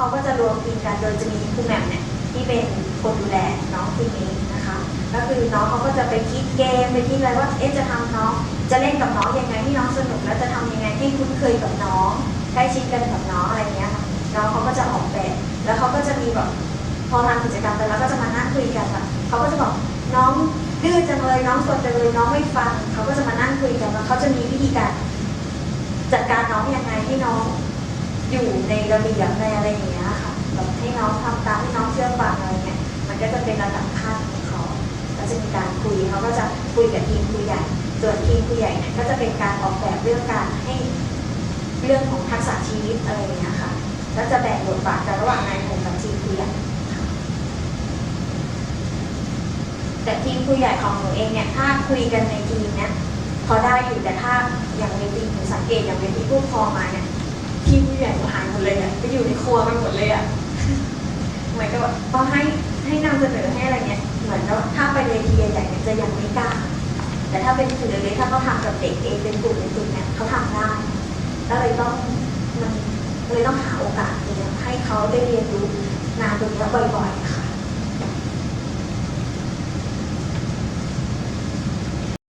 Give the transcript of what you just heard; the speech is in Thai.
เขาก็จะรวมทีมกันโดยจะมีครูแหม่มเนี่ยที่เป็นคนดูแลน้องทีมนี้นะคะ ก็คือน้องเขาก็จะไปคิดเกมไปคิดอะไรว่าเอ๊ะจะทำน้องจะเล่นกับน้องยังไงให้น้องสนุก แล้วจะทำยังไงให้คุ้นเคยกับน้องใกล้ชิดกันกับน้องอะไรเงี้ยค่ะน้องเขาก็จะออกแบบแล้วเขาก็จะมีแบบพอทำกิจกรรมไปแล้วก็จะมานั่งคุยกันแบบเขาก็จะบอกน้องดื้อจังเลยน้องสนจังเลยน้องไม่ฟังเขาก็จะมานั่งคุยกันแล้วเขาจะมีวิธีการจัดการน้องยังไงให้น้อง อยู่ในระเบียบในอะไรอย่างเงี้ยค่ะแบบให้น้องทำตามให้น้องเชื่อฟังอะไรเงี้ยมันก็จะเป็นระดับขั้นของเขาก็จะมีการคุยเขาก็จะคุยกับทีมคุยใหญ่ส่วนทีมคุยใหญ่เนี่ยก็จะเป็นการออกแบบเรื่องการให้เรื่องของทักษะชีวิตอะไรอย่างเงี้ยค่ะแล้วจะแบ่งบทบาทกันระหว่างนายผมกับทีมคุยใหญ่แต่ทีมคุยใหญ่ของหนูเองเนี่ยถ้าคุยกันในทีมเนี่ยพอได้อยู่แต่ถ้าอย่างเวทีมหนูสังเกตอย่างเวทีมผู้ปกครองมาเนี่ย พี่ผู้ใหญ่หายหมดเลยอะไปอยู่ในครัวกันหมดเลยอะเหมือนกับว่าพอให้ให้นำเสนอให้อะไรเงี้ยเหมือนว่าถ้าไปเวทีใหญ่ๆเนี่ยจะยังไม่กล้า แต่ถ้าเป็นสื่อเล็กๆถ้าเขาทำกับเด็กเองเป็นกลุ่มเป็นกลุ่มเนี่ยเขาทำได้แล้วเลยต้องมันเลยต้องหาโอกาสเนี่ยให้เขาได้เรียนรู้งานตรงเนี้ยบ่อยๆ